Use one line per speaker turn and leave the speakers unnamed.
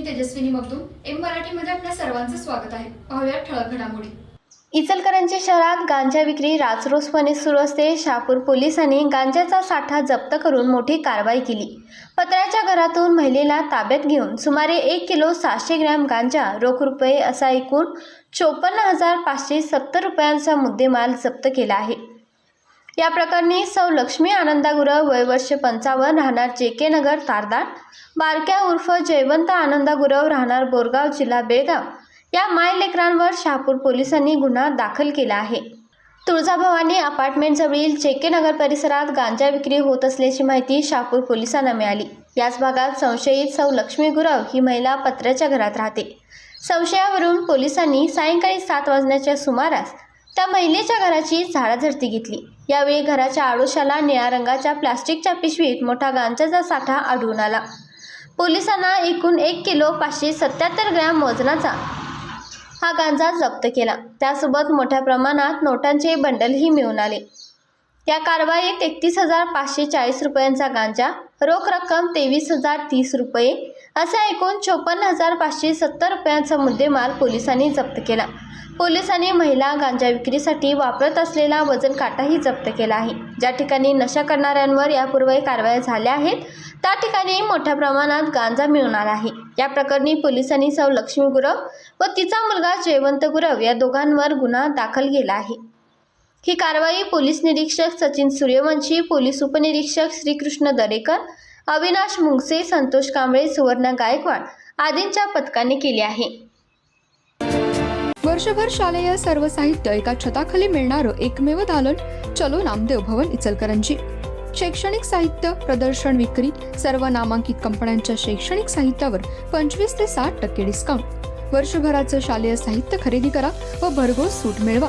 मी Tejaswini Magdum M मराठीमध्ये आपल्या सर्वांचं स्वागत आहे. पाहूया ठळक घडामोडी.
इचलकरंजी शहरात गांजा विक्री राजरोसपणे सुरू असते. शहापूर पोलिसांनी गांजाचा साठा जप्त करून मोठी कारवाई केली. पत्र्याच्या घरातून महिलेला ताब्यात घेऊन सुमारे एक किलो सहाशे ग्रॅम गांजा रोख रुपये असा एकूण चोपन्न हजार पाचशे सत्तर रुपयांचा मुद्देमाल जप्त केला आहे. या प्रकरणी सौ लक्ष्मी आनंदागुरव वय वर्ष पंचावन्न राहणार जे के नगर तारदार. बारक्या उर्फ जयवंत आनंदागुरव राहणार बोरगाव जिल्हा बेळगाव. या माय लेकरांवर शहापूर पोलिसांनी गुन्हा दाखल केला आहे. तुळजाभवानी अपार्टमेंटजवळील चेके नगर परिसरात गांजा विक्री होत असल्याची माहिती शहापूर पोलिसांना मिळाली. याच भागात संशयित सौ लक्ष्मी गुरव ही महिला पत्र्याच्या घरात राहते. संशयावरून पोलिसांनी सायंकाळी सात वाजण्याच्या सुमारास त्या महिलेच्या घराची झाडाझडती घेतली. यावेळी घराच्या आडोशाला निळ्या रंगाच्या प्लास्टिकच्या पिशवीत मोठा गांजाचा साठा आढळून आला. पोलिसांना एकूण एक किलो पाचशे सत्याहत्तर ग्रॅम वजनाचा हा गांजा जप्त केला. त्यासोबत मोठ्या प्रमाणात नोटांचे बंडलही मिळून आले. या कारवाईत एकतीस हजार पाचशे चाळीस रुपयांचा गांजा रोख रक्कम तेवीस हजार तीस रुपये असा एकूण चोपन्न हजार पाचशे सत्तर रुपयांचा मुद्देमाल पोलिसांनी जप्त केला. पोलिसांनी महिला गांजा विक्रीसाठी वापरत असलेला वजन काटाही जप्त केला आहे. ज्या ठिकाणी नशा करणाऱ्यांवर यापूर्वी कारवाया झाल्या आहेत त्या ठिकाणी मोठ्या प्रमाणात गांजा मिळणार आहे. या प्रकरणी पोलिसांनी सौ लक्ष्मी गुरव व तिचा मुलगा जयवंत गुरव या दोघांवर गुन्हा दाखल केला आहे. ही कारवाई पोलीस निरीक्षक सचिन सूर्यवंशी पोलीस उपनिरीक्षक श्रीकृष्ण दरेकर अविनाश मुंगसे संतोष कांबळे सुवर्ण गायकवाड आदींच्या पथकाने केली आहे.
वर्षभर शालेय सर्व साहित्य एका छताखाली मिळणारं एकमेव दालन चलो नामदेव भवन इचलकरंजी. शैक्षणिक साहित्य प्रदर्शन विक्री सर्व नामांकित कंपन्यांच्या शैक्षणिक साहित्यावर पंचवीस ते साठ टक्के डिस्काउंट वर्षभराचं शालेय साहित्य खरेदी करा व भरघोस सूट मिळवा.